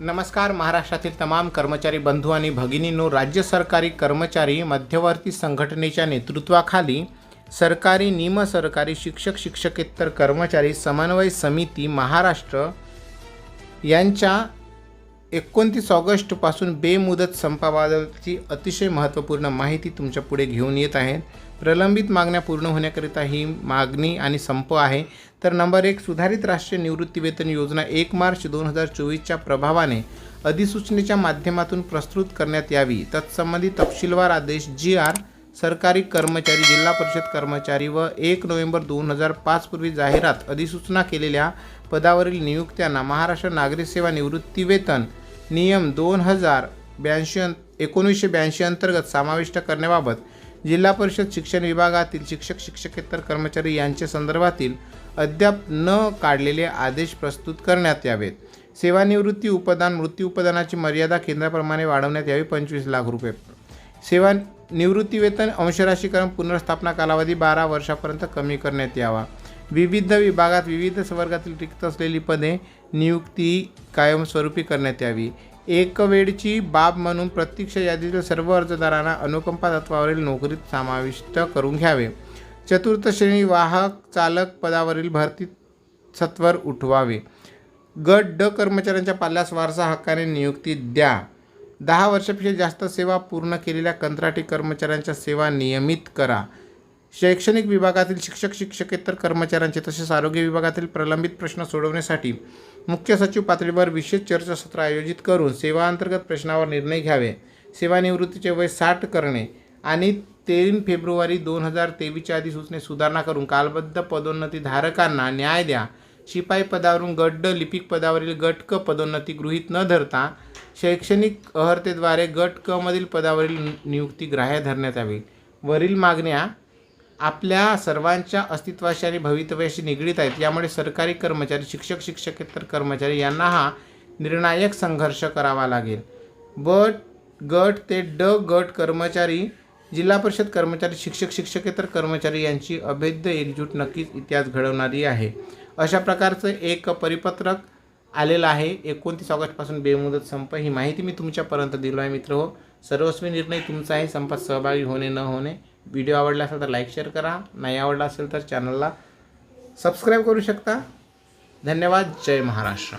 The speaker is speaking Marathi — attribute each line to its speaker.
Speaker 1: नमस्कार महाराष्ट्रातील तमाम कर्मचारी बंधू आणि भगिनींनो राज्य सरकारी कर्मचारी मध्यवर्ती संघटनेच्या नेतृत्वाखाली सरकारी निमसरकारी शिक्षक शिक्षकेतर कर्मचारी समन्वय समिती महाराष्ट्र यांच्या एकोणतीस ऑगस्टपासून बेमुदत संपाबाबतची अतिशय महत्त्वपूर्ण माहिती तुमच्यापुढे घेऊन येत आहेत प्रलंबित मागण्या पूर्ण होण्याकरिता ही मागणी आणि संप आहे. तर नंबर एक सुधारित राष्ट्रीय निवृत्तीवेतन योजना एक मार्च दोन हजार चोवीसच्या प्रभावाने अधिसूचनेच्या माध्यमातून प्रस्तुत करण्यात यावी. तत्संबंधी तपशीलवार आदेश जी आर सरकारी कर्मचारी जिल्हा परिषद कर्मचारी व एक नोव्हेंबर दोन हजार पाचपूर्वी जाहिरात अधिसूचना केलेल्या पदावरील नियुक्त्यांना महाराष्ट्र नागरिक सेवा निवृत्तीवेतन नियम दोन हजार ब्याऐंशी एकोणीसशे ब्याऐंशी अंतर्गत समाविष्ट करण्याबाबत जिल्हा परिषद शिक्षण विभागातील शिक्षक शिक्षकेतर कर्मचारी यांच्या संदर्भातील अद्याप न काढलेले आदेश प्रस्तुत करण्यात यावेत. सेवानिवृत्ती उपदान मृत्यू उपदानाची मर्यादा केंद्राप्रमाणे वाढवण्यात यावी पंचवीस लाख रुपये. सेवा निवृत्तीवेतन अंशराशीकरण पुनर्स्थापना कालावधी बारा वर्षापर्यंत कमी करण्यात यावा. विविध विभागात विविध वर्गातील रिक्त असलेली पदे नियुक्ती कायमस्वरूपी करण्यात यावी. एकवेळची बाब म्हणून प्रत्यक्ष यादीतील सर्व अर्जदारांना अनुकंपा तत्वावरील नोकरीत समाविष्ट करून घ्यावे. चतुर्थ श्रेणी वाहक चालक पदावरील भरती सत्वर उठवावे. गट ड कर्मचाऱ्यांच्या पाल्यास वारसा हक्काने नियुक्ती द्या. दहा वर्षापेक्षा जास्त सेवा पूर्ण केलेल्या कंत्राटी कर्मचाऱ्यांच्या सेवा नियमित करा. शैक्षणिक विभागातील शिक्षक शिक्षकेतर कर्मचाऱ्यांचे तसेच आरोग्य विभागातील प्रलंबित प्रश्न सोडवण्यासाठी मुख्य सचिव पातळीवर विशेष चर्चासत्र आयोजित करून सेवांतर्गत प्रश्नावर निर्णय घ्यावे. सेवानिवृत्तीचे वय साठ करणे आणि तेवीस फेब्रुवारी दोन हजार तेवीसच्या अधिसूचनेत सुधारणा करून कालबद्ध पदोन्नती धारकांना न्याय द्या. शिपाई पदावरून गट लिपिक पदावरील गट क पदोन्नती गृहीत न धरता शैक्षणिक अर्हतेद्वारे गट क मधील पदावरील नियुक्ती ग्राह्य धरण्यात यावी. वरील मागण्या आपल्या सर्वांच्या अस्तित्वाशी आणि भवितव्याशी निगडीत आहेत. यामुळे सरकारी कर्मचारी शिक्षक शिक्षकेतर कर्मचारी यांना हा निर्णायक संघर्ष करावा लागेल. बट गट ते ड गट कर्मचारी जिल्हा परिषद कर्मचारी शिक्षक शिक्षकेतर कर्मचारी यांची अभेद्य एकजूट नक्कीच इतिहास घडवणारी आहे. अशा प्रकारचं एक परिपत्रक आलेलं आहे. एकोणतीस ऑगस्टपासून बेमुदत संप ही माहिती मी तुमच्यापर्यंत दिलो आहे मित्र हो. सर्वस्वी निर्णय तुमचा आहे संपात सहभागी होणे न होणे. व्हिडिओ आवडला असेल तर लाईक शेअर करा. नाही आवडला असेल तर चॅनलला सबस्क्राईब करू शकता. धन्यवाद. जय महाराष्ट्र.